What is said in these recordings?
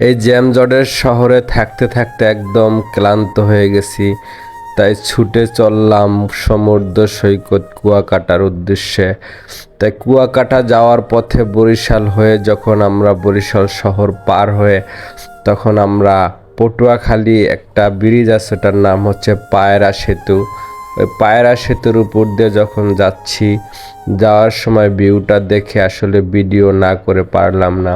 এই জ্যামজটের শহরে থাকতে থাকতে একদম ক্লান্ত হয়ে গেছি। তাই ছুটে চললাম সমুদ্র সৈকত কুয়াকাটার উদ্দেশ্যে। তাই কুয়াকাটা যাওয়ার পথে বরিশাল হয়ে যখন আমরা বরিশাল শহর পার হয়ে তখন আমরা পটুয়াখালী একটা ব্রিজ আছে, ওটার নাম হচ্ছে পায়রা সেতু। ওই পায়রা সেতুর উপর দিয়ে যখন যাচ্ছি, যাওয়ার সময় ভিউটা দেখে আসলে ভিডিও না করে পারলাম না।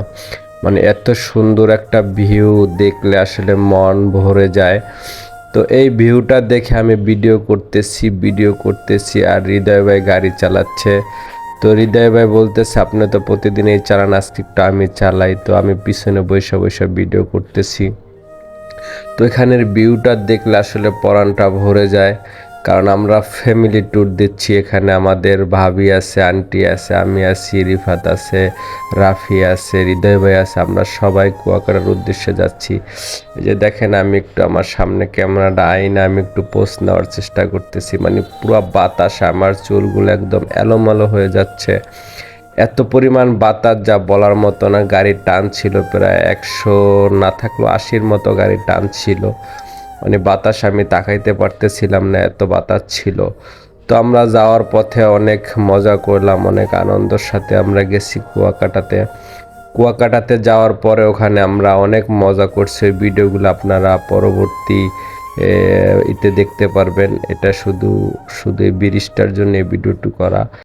মানে এত সুন্দর একটা ভিউ দেখলে আসলে মন ভরে যায়। তো এই ভিউটা দেখে আমি ভিডিও করতেছি ভিডিও করতেছি আর হৃদয় ভাই গাড়ি চালাচ্ছে। তো হৃদয় ভাই বলতেছে, আপনি তো প্রতিদিন এই চালান, আজকে আমি চালাই। তো আমি পিছনে বসে বসে ভিডিও করতেছি। তো এখানের ভিউটা দেখলে আসলে পরানটা ভরে যায়। কারণ আমরা ফ্যামিলি ট্যুর দিচ্ছি। এখানে আমাদের ভাবি আছে আন্টি আছে, আমি আছি, রিফাত আছে, রাফি আছে, হৃদয় ভাই আছে, আমরা সবাই কুয়াকাটার উদ্দেশ্যে যাচ্ছি। এই যে দেখেন, আমি একটু আমার সামনে ক্যামেরাটা আইনা আমি একটু পোস্ট নেওয়ার চেষ্টা করতেছি। মানে পুরো বাতাস, আমার চুলগুলো একদম এলোমেলো হয়ে যাচ্ছে। এত পরিমাণ বাতাস যা বলার মতো না, গাড়ির টান ছিল প্রায় একশো না থাকলেও আশির মতো গাড়ির টান ছিল। মানে বাতাস আমি তাকাইতে পারতেছিলাম না এত বাতাস ছিল। তো আমরা যাওয়ার পথে অনেক মজা করলাম অনেক আনন্দের সাথে আমরা গেছি কুয়াকাটাতে। কুয়াকাটাতে যাওয়ার পরে ওখানে আমরা অনেক মজা করছি ভিডিওগুলো আপনারা পরবর্তী এ, ইতে দেখতে পারবেন। এটা শুধু শুধু এই ব্রিজটার জন্য এই ভিডিওটু করা।